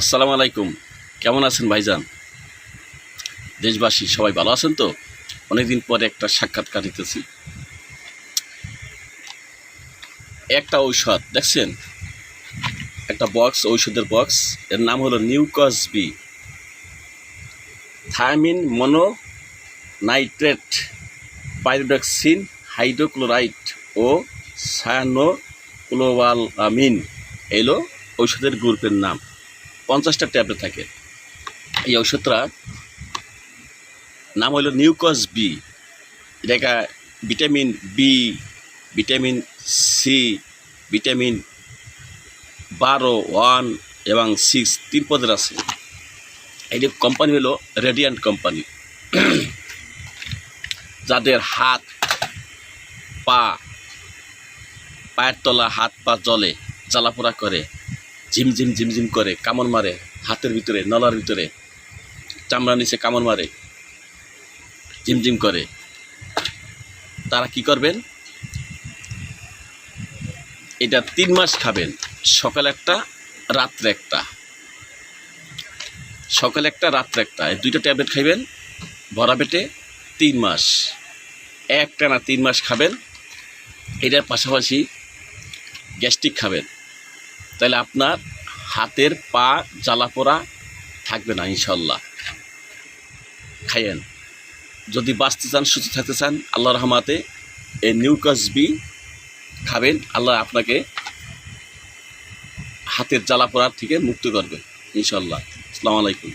আসসালামু আলাইকুম। কেমন আছেন ভাইজান? দেশবাসী, সবাই ভালো আছেন তো? অনেকদিন পরে একটা সাক্ষাৎকার নিতেছি। একটা ঔষধ, দেখছেন? একটা বক্স, ঔষধের বক্স, এর নাম হলো Neucos B. Thiamine mononitrate pyridoxine hydrochloride ও সায়ানোক্লোবালামিন। এলো ঔষধের গ্রুপের নাম। পঞ্চাশটা ট্যাবলেট থাকে। এই ঔষধটা নাম হলো নিউকস বি। এটা vitamin B, vitamin C, vitamin বারো, ওয়ান এবং সিক্স তিন পদের আছে। এটি কোম্পানি হলো রেডিয়ান্ট কোম্পানি যাদের হাত, পা, পায়ের তলা হাত, পা জলে জ্বালাপোড়া করে ঝিমঝিম ঝিমঝিম করে, কামড় মারে, হাতের ভিতরে, নলার ভিতরে, চামড়া নিচে কামড় মারে ঝিমঝিম করে। তারা কি করবেন? এটা তিন মাস খাবেন, সকাল একটা, রাত্রে একটা। সকাল একটা, রাত্রে একটা। দুইটা ট্যাবলেট খাইবেন, ভরা পেটে তিন মাস। একটা না তিন মাস খাবেন, এটার পাশাপাশি গ্যাস্ট্রিক খাবেন। তাহলে আপনার হাতের পা, জ্বালা পোড়া থাকবে না ইনশাল্লাহ খাইয়েন। যদি বাঁচতে চান, সুস্থ থাকতে চান, আল্লাহ রহমাতে এই নিউকাস বি খাবেন, আল্লাহ আপনাকে হাতের জ্বালা পোড়ার থেকে মুক্ত করবে ইনশাল্লাহ আসসালামু আলাইকুম।